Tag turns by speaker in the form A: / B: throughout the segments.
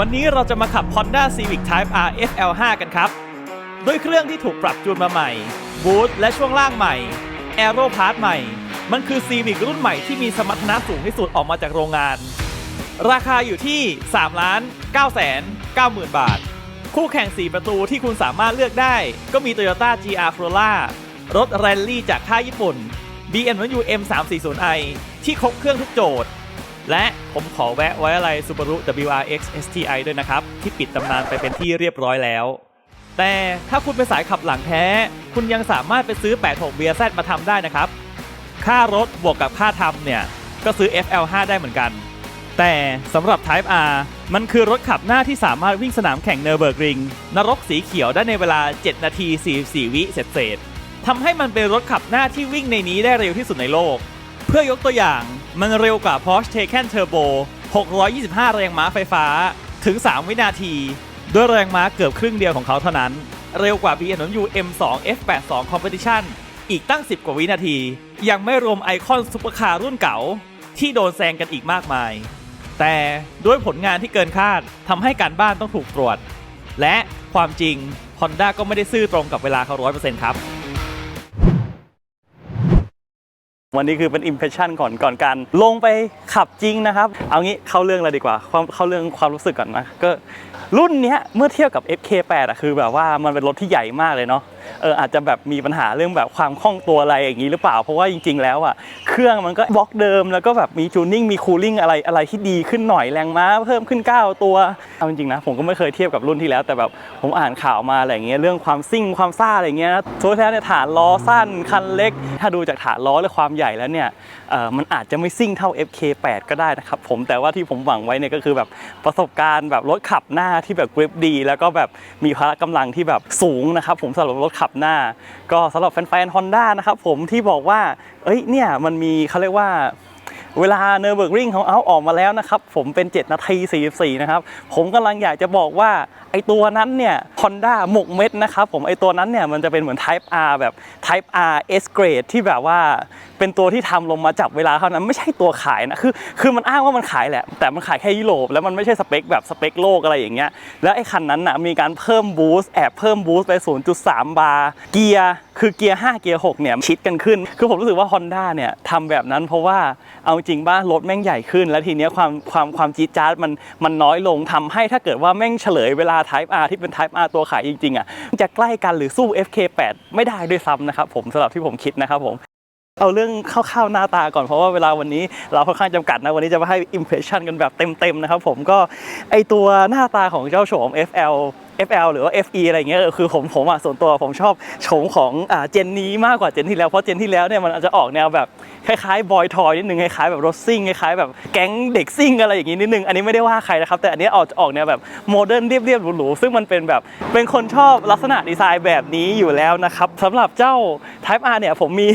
A: วันนี้เราจะมาขับ Honda Civic Type R FL5 กันครับ ด้วยเครื่องที่ถูกปรับจูนมาใหม่ บูทและช่วงล่างใหม่แอโรพาร์ทใหม่ มันคือ Civic รุ่นใหม่ที่มีสมรรถนะสูงที่สุดออกมาจากโรงงาน ราคาอยู่ที่3ล้าน9แสน9หมื่นบาท คู่แข่ง 4 ประตูที่คุณสามารถเลือกได้ ก็มี Toyota GR Corolla รถแรลลี่จากค่ายญี่ปุ่น BMW M340i ที่ครบเครื่องทุกโจทย์ และผมขอแวะไว้อะไร Subaru WRX STI ด้วยนะครับ ที่ปิดตำนานไปเป็นที่เรียบร้อยแล้ว แต่ถ้าคุณเป็นสายขับหลังแท้ คุณยังสามารถไปซื้อ 86 BRZ มาทำได้นะครับ ค่ารถบวกกับค่าทำเนี่ย ก็ซื้อ FL5 ได้เหมือนกัน แต่สำหรับ Type R มันคือรถขับหน้าที่สามารถวิ่งสนามแข่งเนอร์เบิร์กริงนรกสีเขียวได้ในเวลา 7 นาที 44 วิเศษๆทำให้มันเป็นรถขับหน้าที่วิ่งในนี้ได้เร็วที่สุดในโลก เพื่อยกตัวอย่าง มันเร็วกว่า Porsche Taycan Turbo 625 แรงม้าไฟฟ้าถึง 3 วินาที ด้วยแรงม้าเกือบครึ่งเดียวของเขาเท่านั้น เร็วกว่า BMW M2 F82 Competition อีกตั้ง 10 กว่าวินาที ยังไม่รวมไอคอนซุปเปอร์คาร์รุ่นเก่า ที่โดนแซงกันอีกมากมาย แต่ด้วยผลงานที่เกินคาดทำให้การบ้านต้องถูกตรวจ และความจริง Honda ก็ไม่ได้ซื่อตรงกับเวลาเขา100%ครับ วันนี้คือเป็นอิมเพรสชันก่อนก่อนการลงไปขับจริงนะครับ เอางี้เข้าเรื่องเลยดีกว่าความเข้าเรื่องความรู้สึกก่อนนะก็รุ่นเนี้ยเมื่อเทียบกับ FK8 อะคือแบบว่ามันเป็นรถที่ใหญ่มากเลยเนาะ เอออาจจะแบบมีปัญหาเรื่องแบบความคล่องตัวอะไรอย่างนี้หรือเปล่าเพราะว่าจริง ๆ แล้วอะเครื่องมันก็บล็อกเดิม แล้วก็แบบมีจูนนิ่งมีคูลิ่งอะไรอะไรที่ดีขึ้นหน่อยแรงม้าเพิ่มขึ้น 9 ตัวเอาจริงๆนะผมก็ไม่เคยเทียบกับรุ่นที่แล้ว แต่แบบผมอ่านข่าวมาอะไรเงี้ยเรื่องความซิ่งความซ่าอะไรเงี้ยโซแท้เนี่ยฐานล้อสั้นคันเล็ก ถ้าดูจากฐานล้อและความใหญ่แล้วเนี่ยเออมันอาจจะไม่ซิ่งเท่า FK8 ก็ได้นะครับผมแต่ว่าที่ผมหวังไว้เนี่ยก็คือแบบประสบการณ์แบบรถขับหน้าที่แบบกริปดี แล้วก็แบบมีพละกำลังที่แบบสูงนะครับผมสำหรับรถขับหน้า ก็สำหรับแฟนๆ Honda นะครับผมที่บอกว่า เอ้ยเนี่ยมันมีเขาเรียกว่า เวลาเนอร์เบิร์กริงของเอาออกมาแล้วนะครับ ผมเป็น 7 นาที 44 นะครับ ผมกำลังอยากจะบอกว่า ไอตัวนั้นเนี่ย Honda หมกเม็ดนะครับผมไอตัวนั้นเนี่ยมันจะเป็นเหมือน Type R แบบ Type R S Grade ที่แบบว่าเป็นตัวที่ทำลงมาจับเวลาเท่านั้นไม่ใช่ตัวขายนะคือคือมันอ้างว่ามันขายแหละ แต่มันขายแค่ยุโรปแล้วมันไม่ใช่สเปคแบบสเปคโลกอะไรอย่างเงี้ยแล้วไอคันนั้นนะมีการเพิ่มบูสต์แอบเพิ่มบูสต์ไป 0.3 บาร์เกียร์คือเกียร์5เกียร์6เนี่ยชิดกันขึ้น คือผมรู้สึกว่า Honda เนี่ยทำแบบนั้นเพราะว่าเอาจจริงบ้ารถแม่งใหญ่ขึ้น แล้วทีเนี้ยความความความจี๊ดจ๊าดมันมันน้อยลงทำให้ถ้าเกิดว่าแม่งเฉลยเวลา Type R ที่เป็น Type R ตัวขายจริงๆอะจะใกล้กันหรือสู้ FK8 ไม่ได้ด้วยซ้ำนะครับผมสำหรับที่ผมคิดนะครับผมเอาเรื่องคร่าวๆหน้าตาก่อนเพราะว่าเวลาวันนี้เราค่อนข้างจำกัดนะ วันนี้จะมาให้ impression กันแบบเต็มๆนะครับผมก็ไอตัวหน้าตาของเจ้าโฉม FL FL หรือว่า FE อะไรเงี้ยคือผมผมอะส่วนตัวผมชอบโฉมของอ่าเจนนี้มากกว่าเจนที่แล้วเพราะเจนที่แล้วเนี่ยมันอาจจะออกแนวแบบคล้ายๆบอยทอยนิดนึงคล้ายๆแบบรถซิ่งคล้ายๆแบบแก๊งเด็กซิ่งอะไรอย่างงี้นิดนึงอันนี้ไม่ได้ว่าใครนะครับแต่อันนี้ออกออกแนวแบบโมเดิร์นเรียบๆหรูๆซึ่งมันเป็นแบบเป็นคนชอบลักษณะดีไซน์แบบนี้อยู่แล้วนะครับสำหรับเจ้า Type R เนี่ยผมมี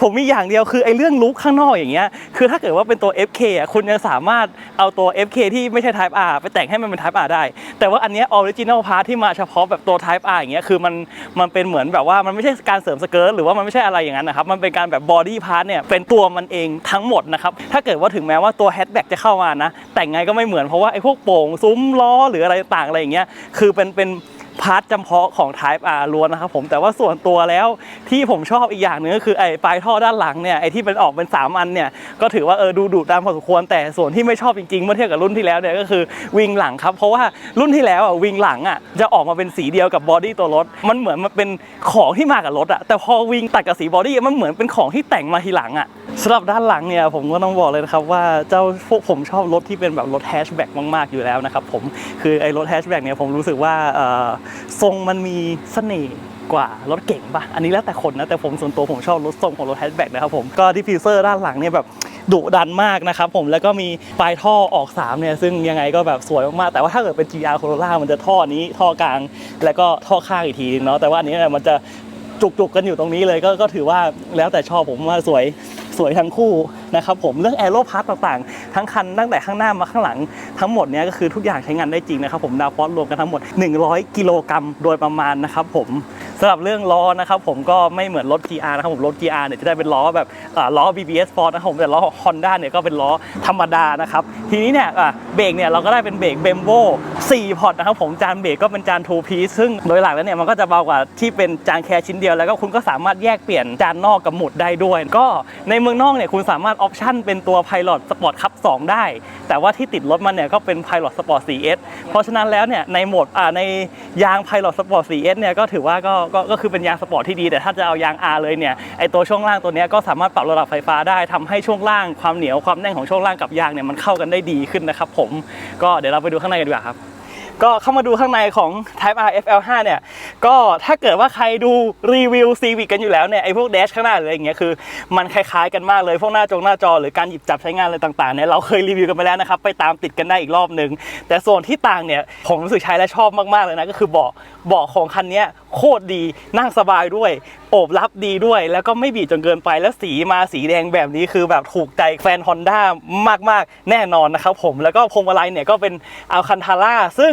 A: ผมมีอย่างเดียวคือไอ้เรื่องลุคข้างนอกอย่างเงี้ยคือถ้าเกิดว่าเป็นตัว FK อะคุณยังสามารถเอาตัว FK ที่ไม่ใช่ Type R ไปแต่งให้มันเป็น Type R ได้ แต่ว่าอันนี้ย Original Part ที่มาเฉพาะแบบตัว Type R อย่างเงี้ยคือมันมันเป็นเหมือนแบบว่ามันไม่ใช่การเสริมสเกิร์ตหรือว่ามันไม่ใช่อะไรอย่างนั้นนะครับมันเป็นการแบบบอดี้พาร์ทเนี่ยเป็นตัวมันเองทั้งหมดนะครับถ้าเกิดว่าถึงแม้ว่าตัวแฮตแบ็กจะเข้ามานะแต่งไงก็ไม่เหมือนเพราะว่าไอ้พวกโป่งซุ้มล้อหรืออะไรต่างอะไรอย่างเงี้ยคือเป็นเป็น พาร์ทจำเพาะของ Type R ล้วนนะครับผมแต่ว่าส่วนตัวแล้วที่ผมชอบอีกอย่างหนึงก็คือไอ้ปลายท่อด้านหลังเนี่ยไอ้ที่เป็นออกเป็น 3 อันเนี่ยก็ถือว่าเออดูดุดันพอสมควร แต่ส่วนที่ไม่ชอบจริงๆเมื่อเทียบกับรุ่นที่แล้วเนี่ยก็คือวิงหลังครับเพราะว่ารุ่นที่แล้วอะวิงหลังอะจะออกมาเป็นสีเดียวกับบอดี้ตัวรถมันเหมือนมันเป็นของที่มากับรถอะแต่พอวิงตัดกับสีบอดี้มันเหมือนเป็นของที่แต่งมาทีหลังอะ สำหรับด้านหลังเนี่ยผมก็ต้องบอกเลยนะครับว่าเจ้าพวกผมชอบรถที่เป็นแบบรถแฮชแบ็กมาก ๆ อยู่แล้วนะครับผมคือไอ้รถแฮชแบ็กเนี่ยผมรู้สึกว่าทรงมันมีเสน่ห์กว่ารถเก่งปะอันนี้แล้วแต่คนนะแต่ผมส่วนตัวผมชอบรถทรงของรถแฮชแบ็กนะครับผมก็ดิฟฟิวเซอร์ด้านหลังเนี่ยแบบดุดันมากนะครับผมแล้วก็มีปลายท่อออก3เนี่ยซึ่งยังไงก็แบบสวยมากๆแต่ว่าถ้าเกิดเป็น GR Corolla มันจะท่อนี้ท่อกลาง แล้วก็ท่อข้างอีกทีเนาะแต่ว่าอันนี้เนี่ยมันจะจุกๆกันอยู่ตรงนี้เลยก็ก็ถือว่าแล้วแต่ชอบผมว่าสวย สวยทั้งคู่นะครับผมเรื่องแอโรพาร์ตต่างๆ ทั้งคันตั้งแต่ข้างหน้ามาข้างหลัง ทั้งหมดเนี้ยก็คือทุกอย่างใช้งานได้จริงนะครับผมดาวฟอสรวมกันทั้งหมด 100 กิโลกรัมโดยประมาณนะครับผมสำหรับเรื่องล้อนะครับผมก็ไม่เหมือนรถ GR นะครับผมรถ GR เนี่ยจะได้เป็นล้อแบบอ่าล้อ BBS Force นะครับผมแต่ล้อ Honda เนี่ยก็เป็นล้อธรรมดานะครับทีนี้เนี่ยเบรกเนี่ยเราก็ได้เป็นเบรกเบมโบ4พอร์ตนะครับผมจานเบรกก็เป็นจาน2 piece ซึ่งโดยหลักแล้วเนี่ยมันก็จะเบากว่าที่เป็นจานแคร์ชิ้นเดียวแล้วก็คุณก็สามารถแยกเปลี่ยนจานนอกกับหมุดได้ด้วย ก็ในเมืองนอกเนี่ยคุณสามารถออปชั่นเป็นตัว Pilot Sport Cup 2 ได้ แต่ว่าที่ติดรถมันเนี่ยก็เป็น Pilot Sport 4S เพราะฉะนั้นแล้วเนี่ยในโหมดอ่าในยาง Pilot Sport 4S เนี่ยก็ถือว่าก็ก็ก็คือเป็นยางสปอร์ตที่ดีแต่ถ้าจะเอายาง R เลยเนี่ยไอตัวช่วงล่างตัวนี้ก็สามารถปรับระดับไฟฟ้าได้ทำให้ช่วงล่างความเหนียวความแน่นของช่วงล่างกับยางเนี่ยมันเข้ากันได้ดีขึ้นนะครับผมก็เดี๋ยวเราไปดูข้างในกันดีกว่าครับ ก็เข้ามาดูข้างในของ Type R FL5 เนี่ย ก็ถ้าเกิดว่าใครดูรีวิว Civic กันอยู่แล้วเนี่ยไอ้พวกแดชข้างหน้าหรืออะไรอย่างเงี้ยคือมันคล้ายๆกันมากเลยพวกหน้าจงหน้าจอหรือการหยิบจับใช้งานอะไรต่างๆเนี่ยเราเคยรีวิวกันไปแล้วนะครับไปตามติดกันได้อีกรอบหนึ่งแต่ส่วนที่ต่างเนี่ยผมรู้สึกใช้และชอบมากๆเลยนะก็คือเบาะเบาะของคันนี้ โคตรดีนั่งสบายด้วยโอบรับดีด้วย แล้วก็ไม่บีบจนเกินไปแล้วสีมาสีแดงแบบนี้คือแบบถูกใจแฟน Honda มากๆ แน่นอนนะครับผมแล้วก็พวงมาลัยเนี่ยก็เป็นอัลคันทาร่าซึ่ง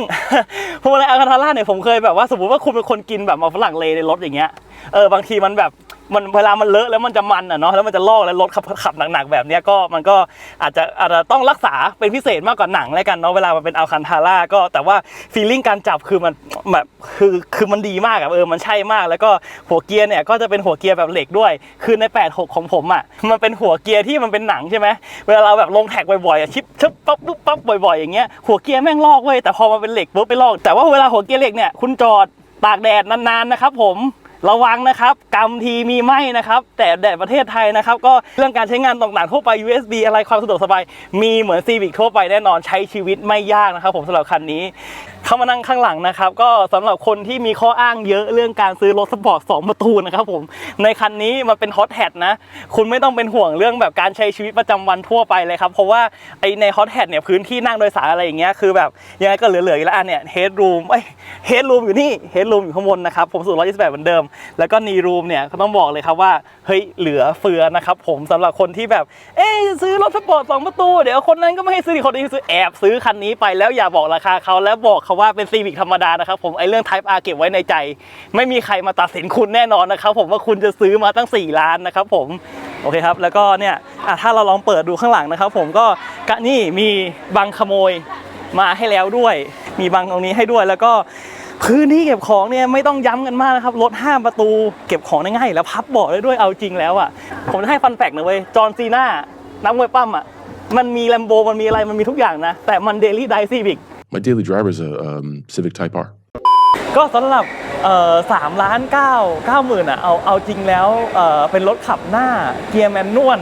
A: พวงมาลัยอัลคันทาร่าเนี่ยผมเคยแบบว่าสมมติว่าคุณเป็นคนกินแบบมาฝรั่งเลในรถอย่างเงี้ยเออบางทีมันแบบ มันเวลามันเลอะแล้วมันจะมันอะเนาะแล้วมันจะลอกแล้วรถขับขับหนักๆแบบนี้ก็มันก็อาจจะอาจจะต้องรักษาเป็นพิเศษมากกว่าหนังแล้วกันเนาะเวลามันเป็นอัลคันทาร่าก็แต่ว่าฟีลลิ่งการจับคือมันแบบคือคือมันดีมากอะเออมันใช่มาก แล้วก็หัวเกียร์เนี่ยก็จะเป็นหัวเกียร์แบบเหล็กด้วย คือใน 86 ของผมอะมันเป็นหัวเกียร์ที่มันเป็นหนังใช่ไหมเวลาเราแบบลงแท็กบ่อยๆอะชิปชึบปั๊บปุ๊บปั๊บบ่อยๆอย่างเงี้ยหัวเกียร์แม่งลอกเว้ยแต่พอมาเป็นเหล็กปุ๊บไปลอกแต่ว่าเวลาหัวเกียร์เหล็กเนี่ยคุณจอดตากแดดนานๆนะครับผม ระวังนะครับกำทีมีไหมนะครับ แต่แดดประเทศไทยนะครับ ก็เรื่องการใช้งานต่างๆทั่วไป USB อะไรความสะดวกสบาย มีเหมือน Civic ทั่วไปแน่นอนใช้ชีวิตไม่ยากนะครับ ผมสำหรับคันนี้เข้ามานั่งข้างหลังนะครับ ก็สำหรับคนที่มีข้ออ้างเยอะเรื่องการซื้อรถสปอร์ต2ประตูนะครับผมในคันนี้มันเป็นฮอตแฮทนะคุณไม่ต้องเป็นห่วงเรื่องแบบการใช้ชีวิตประจำวันทั่วไปเลยครับเพราะว่าไอในฮอตแฮทเนี่ยพื้นที่นั่งโดยสารอะไรอย่างเงี้ยคือแบบยังไงก็เหลือๆอยู่แล้วอันเนี่ยเฮดรูมเอ้ยเฮดรูมอยู่นี่เฮดรูมอยู่ข้างบนนะครับผมสูง128เหมือนเดิมแล้วก็นีรูมเนี่ยก็ต้องบอกเลยครับว่าเฮ้ยเหลือเฟือนะครับผมสำหรับคนที่แบบ เอ้ซื้อรถสปอร์ตสองประตู เดี๋ยวคนนั้นก็ไม่ให้ซื้ออีกคนนี้ซื้อแอบซื้อคันนี้ไปแล้วอย่าบอกราคาเขาแล้วบอกเขาว่าเป็นซีวิกธรรมดานะครับผมไอ้เรื่อง Type R เก็บไว้ในใจ ไม่มีใครมาตัดสินคุณแน่นอนนะครับผมว่าคุณจะซื้อมาตั้ง 4 ล้านนะครับผมโอเคครับ แล้วก็เนี่ยถ้าเราลองเปิดดูข้างหลังนะครับผมก็กะนี่มีบังขโมยมาให้แล้วด้วย มีบังตรงนี้ให้ด้วยแล้วก็ พื้นที่เก็บของเนี่ยไม่ต้องย้ำกันมากนะครับ รถ 5 ประตูเก็บของได้ง่ายแล้วพับเบาะได้ด้วยเอาจริงแล้วอะ ผมจะให้ฟันแฟกนะเว้ย จอห์นซีน่านักมวยปั้มอะ มันมีแลมโบมันมีอะไรมันมีทุกอย่างนะ แต่มันเดลี่ไดซีวิก
B: My daily driver is a um, Civic Type R.
A: ก็สำหรับเอ่อสามล้านเก้าเก้าหมื่นอะเอาเอาจริงแล้วเอ่อเป็นรถขับหน้าเกียร์แมนนวล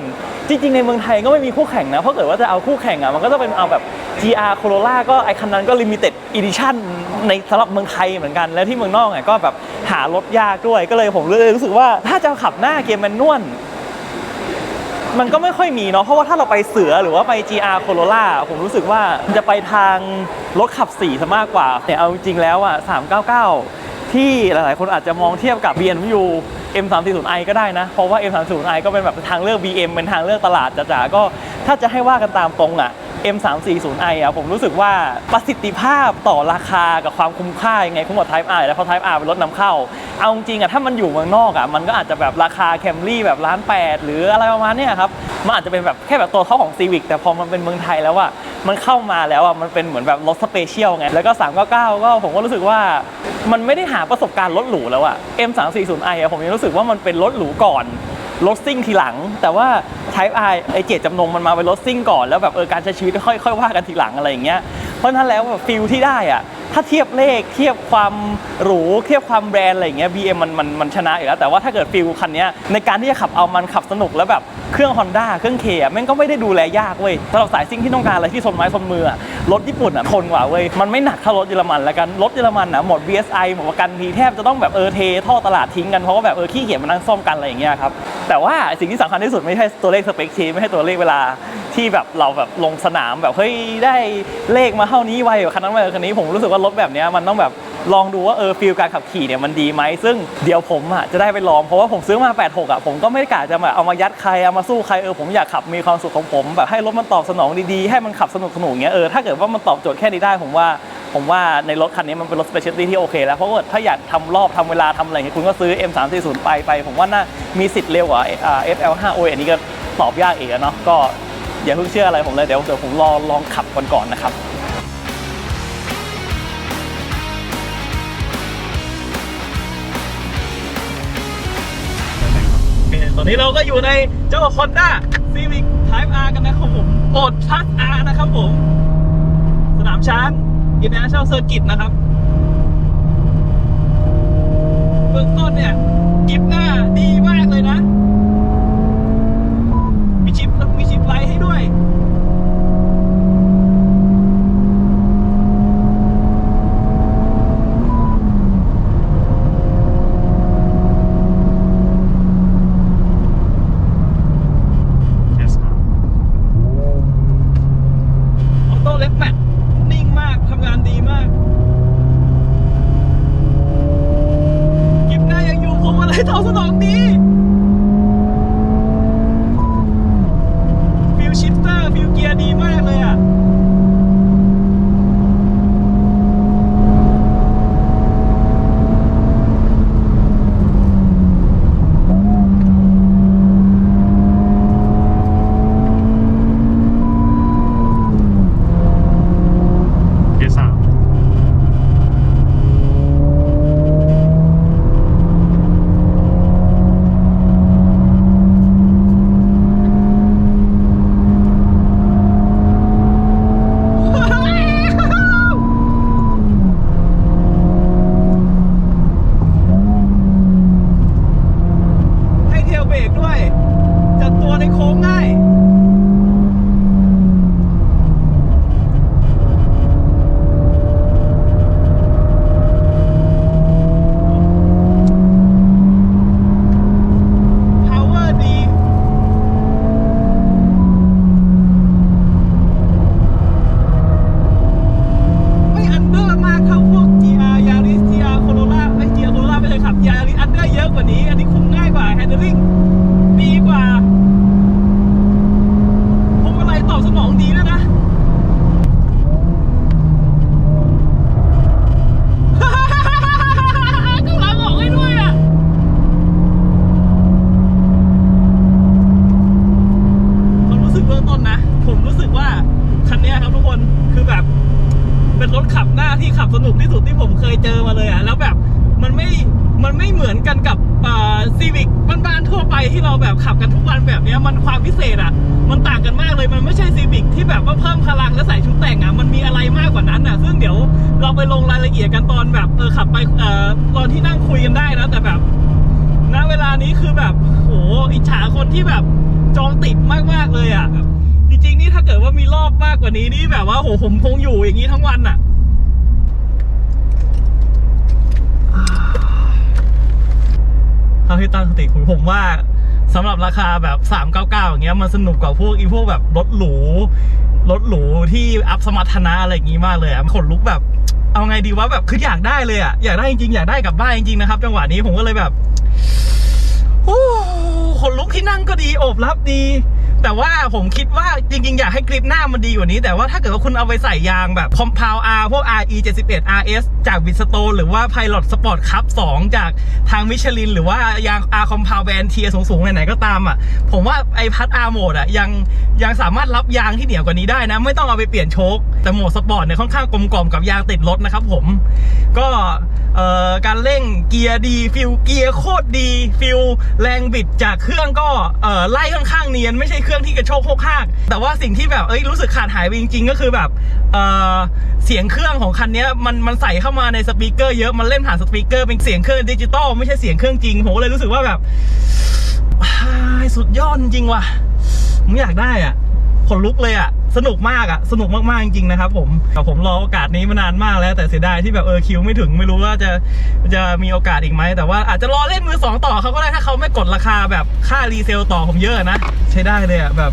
A: จริงๆ ในเมืองไทยก็ไม่มีคู่แข่งนะ เพราะเกิดว่าจะเอาคู่แข่งอะมันก็จะเป็นเอาแบบ GR Corolla ก็ไอคันนั้นก็ Limited Edition ในสำหรับเมืองไทยเหมือนกัน แล้วที่เมืองนอกอะก็แบบหารถยากด้วยก็เลยผมเลยรู้สึกว่าถ้าจะขับหน้าเกียร์แมนนวลมันก็ไม่ค่อยมีเนาะเพราะว่าถ้าเราไปเสือหรือว่าไป GR Corolla ผมรู้สึกว่ามันจะไปทางรถขับ4ซะมากกว่า แต่เอาจริงๆแล้วอะ399 ที่หลายๆ คนอาจจะมองเทียบกับ BMW M340i ก็ได้นะ เพราะว่า M340i ก็เป็นแบบทางเลือก BM เป็นทางเลือกตลาดจ๋าๆก็ถ้าจะให้ว่ากันตามตรงอะ M340i อะผมรู้สึกว่าประสิทธิภาพต่อราคากับความคุ้มค่ายังไงคุ้มกว่า Type R แล้วเพราะ Type R เป็นรถนำเข้า เอาจริงอะถ้ามันอยู่เมืองนอกอะมันก็อาจจะแบบราคาแคมรี่แบบล้านแปดหรืออะไรประมาณเนี้ยครับ มันอาจจะเป็นแบบแค่แบบตัวเท่าของ Civic แต่พอมันเป็นเมืองไทยแล้วอะมันเข้ามาแล้วอะมันเป็นเหมือนแบบรถสเปเชียลไงแล้วก็ 399 ก็ผมก็รู้สึกว่า มันไม่ได้หาประสบการณ์รถหรูแล้วอะ M340i อะผมยังรู้สึกว่ามันเป็นรถหรูก่อนรถซิ่งทีหลัง แต่ว่า Type R ไอเจตจำนงมันมาเป็นรถซิ่งก่อนแล้วแบบเออการใช้ชีวิตค่อยค่อยว่ากันทีหลังอะไรอย่างเงี้ยเพราะฉะนั้นแล้วแบบฟิลที่ได้อะ ถ้าเทียบเลขเทียบความหรูเทียบความแบรนด์อะไรอย่างเงี้ย BM มันมันมันชนะอยู่แล้ว แต่ว่าถ้าเกิดฟิลคันนี้ในการที่จะขับเอามันขับสนุกแล้วแบบเครื่อง Honda เครื่องเคอะแม่งก็ไม่ได้ดูแลยากเว้ยสำหรับสายซิ่งที่ต้องการอะไรที่ทนไม้ทนมืออะรถญี่ปุ่นอะทนกว่าเว้ยมันไม่หนักเท่ารถเยอรมันแล้วกันรถเยอรมันอะหมด BSI หมดประกันทีแทบจะต้องแบบเออเทท่อตลาดทิ้งกันเพราะว่าแบบเออขี้เกียจมานั่งซ่อมกันอะไรอย่างเงี้ยครับ แต่ว่าสิ่งที่สำคัญที่สุดไม่ใช่ตัวเลขสเปคชีไม่ใช่ตัวเลขเวลาที่แบบเราแบบลงสนามแบบเฮ้ยได้เลขมาเท่านี้ไวกว่าคันนั้นไวกว่าคันนี้ผมรู้สึกว่ารถแบบนี้มันต้องแบบลองดูว่าเออฟีลการขับขี่เนี่ยมันดีไหมซึ่งเดี๋ยวผมอะจะได้ไปลองเพราะว่าผมซื้อมา 86 อะผมก็ไม่ได้กะจะแบบเอามายัดใครเอามาสู้ใครเออผมอยากขับมีความสุขของผมแบบให้รถมันตอบสนองดีๆให้มันขับสนุกสนุกเงี้ยเออถ้าเกิดว่ามันตอบโจทย์แค่นี้ได้ผมว่า ผมว่าในรถคันนี้มันเป็นรถสเปเชียลตี้ที่โอเคแล้วเพราะว่าถ้าอยากทำรอบทำเวลาทำอะไรเงี้ยคุณก็ซื้อ M340 ไปไป ผมว่าน่ามีสิทธิ์เร็วกว่า FL5 o อันนี้ก็ตอบยากเองเนาะก็อย่าเพิ่งเชื่ออะไรผมเลยเดี๋ยวเดี๋ยวผมรอลองขับก่อนก่อนนะครับตอนนี้เราก็อยู่ในเจ้าคอนด้า Civic Type R กันนะครับผมโอด Plus R นะครับผม สนามช้าง International Circuit นะครับ บสนุกที่สุดที่ผมเคยเจอมาเลยอะแล้วแบบมันไม่มันไม่เหมือนกันกับซีวิกบ้านๆทั่วไปที่เราแบบขับกันทุกวันแบบเนี้ยมันความพิเศษอะ มันต่างกันมากเลยมันไม่ใช่ซีวิกที่แบบว่าเพิ่มพลังและใส่ชุดแต่งอะมันมีอะไรมากกว่านั้นอะ ซึ่งเดี๋ยวเราไปลงรายละเอียดกันตอนแบบเออขับไปเอ่อตอนที่นั่งคุยกันได้นะแต่แบบณเวลานี้คือแบบโหอิจฉาคนที่แบบจองติดมากๆเลยอะจริงๆนี่ถ้าเกิดว่ามีรอบมากกว่านี้นี่แบบว่าโหผมคงอยู่อย่างนี้ทั้งวันอะะ เท่าที่ตั้งสติคุยผมว่าสำหรับราคาแบบ 399 อย่างเงี้ยมันสนุกกว่าพวกอีพวกแบบรถหรูรถหรูที่อัพสมรรถนะอะไรอย่างงี้มากเลยอะขนลุกแบบ เอาไงดีว่าแบบคืออยากได้เลยอะอยากได้จริงๆอยากได้กลับบ้านจริงๆนะครับ จังหวะนี้ผมก็เลยแบบโอ้ขนลุกที่นั่งก็ดีโอบรับดี แต่ว่าผมคิดว่าจริงๆ อยากให้กริปหน้ามันดีกว่านี้ แต่ว่าถ้าเกิดว่าคุณเอาไปใส่ยางแบบ Compound R พวก RE 71 RS จาก Bridgestone หรือว่า Pilot Sport Cup 2 จากทางมิชลิน หรือว่ายาง R Compound Band เทียสูงๆ ไหนๆ ก็ตามอะ ผมว่าไอพัด R Mode อะยังยังสามารถรับยางที่เหนียวกว่านี้ได้นะ ไม่ต้องเอาไปเปลี่ยนโชคแต่โหมดสปอร์ตเนี่ยค่อนข้างกลมกล่อมกับยางติดรถนะครับผมก็เอ่อการเร่งเกียร์ดีฟิลเกียร์โคตรดีฟิลแรงบิดจากเครื่องก็เอ่อไล่ค่อนข้างเนียนไม่ใช่เครื่องที่กระโชกโคกหางแต่ว่าสิ่งที่แบบเอ้ยรู้สึกขาดหายไปจริง ๆ ก็คือแบบเออเสียงเครื่องของคันนี้มันมันใส่เข้ามาในสปีกเกอร์เยอะมันเล่นผ่านสปีกเกอร์เป็นเสียงเครื่องดิจิตอลไม่ใช่เสียงเครื่องจริงผมก็เลยรู้สึกว่าแบบสุดยอดจริงว่ะผมอยากได้อะขนลุกเลยอะ สนุกมากอะสนุกมากๆจริงๆนะครับผมแต่ผมรอโอกาสนี้มานานมากแล้ว แต่เสียดายที่แบบเออคิวไม่ถึงไม่รู้ว่าจะจะมีโอกาสอีกไหมแต่ว่าอาจจะรอเล่นมือสองต่อเขาก็ได้ถ้าเขาไม่กดราคาแบบค่ารีเซลต่อผมเยอะนะ ใช้ได้เลยอะแบบ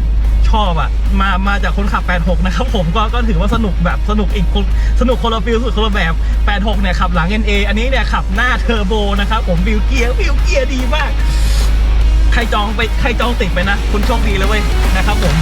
A: ชอบอะมามาจากคนขับ 86 นะครับผมก็ก็ถือว่าสนุกแบบสนุกอีกคนสนุกคนละฟิลสุดคนละแบบ 86 เนี่ยขับหลัง NA อันนี้เนี่ยขับหน้าเทอร์โบนะครับผมฟิลเกียร์ฟิลเกียร์ดีมาก ใครจองไปใครจองติดไปนะ คุณโชคดีแล้วเว้ยนะครับผม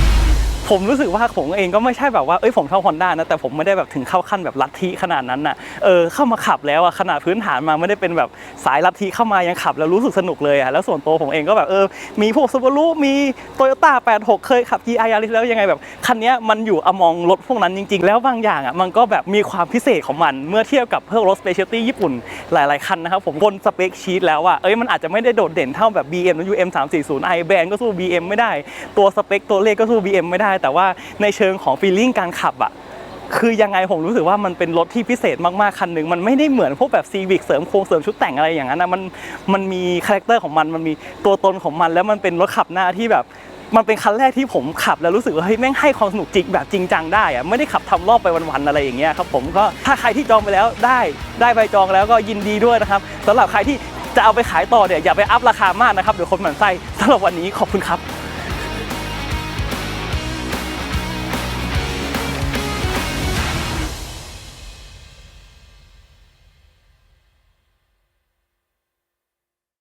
A: ผมรู้สึกว่าผมเองก็ไม่ใช่แบบว่าเอ้ยผมชอบฮอนด้านะแต่ผมไม่ได้แบบถึงเข้าขั้นแบบลัทธิขนาดนั้นน่ะเออเข้ามาขับแล้วอะขนาดพื้นฐานมาไม่ได้เป็นแบบสายลัทธิเข้ามายังขับแล้วรู้สึกสนุกเลยอะแล้วส่วนตัวผมเองก็แบบเออมีพวกซูบารุมีโตโยต้า86 เคยขับ GR Yaris แล้วยังไงแบบคันนี้มันอยู่อมองรถพวกนั้นจริง ๆ แล้วบางอย่างอะมันก็แบบมีความพิเศษของมันเมื่อเทียบกับพวกรถ specialty ญี่ปุ่นหลาย ๆคันนะครับผมบนสเปคชีตแล้วอะเอ้ยมันอาจจะไม่ได้โดดเด่นเท่าแบบ BMW M340i แบรนด์ก็สู้ BM ไม่ได้ตัวสเปคตัวเลขก็สู้ BM ไม่ได้แต่ว่าในเชิงของฟีลลิ่งการขับอะคือยังไงผมรู้สึกว่ามันเป็นรถที่พิเศษมากๆคันหนึ่งมันไม่ได้เหมือนพวกแบบซีวิกเสริมโครงเสริมชุดแต่งอะไรอย่างนั้นนะมันมันมีคาแรคเตอร์ของมันมันมีตัวตนของมัน แล้วมันเป็นรถขับหน้าที่แบบมันเป็นคันแรกที่ผมขับแล้วรู้สึกว่าเฮ้ยแม่งให้ความสนุกจริงแบบจริงจังได้อะไม่ได้ขับทำรอบไปวันๆอะไรอย่างเงี้ยครับผมก็ถ้าใครที่จองไปแล้วได้ได้ใบจองแล้วก็ยินดีด้วยนะครับสำหรับใครที่จะเอาไปขายต่อเนี่ยอย่าไปอัพราคามากนะครับเดี๋ยวคนหมั่นไส้สำหรับวันนี้ขอบคุณครับ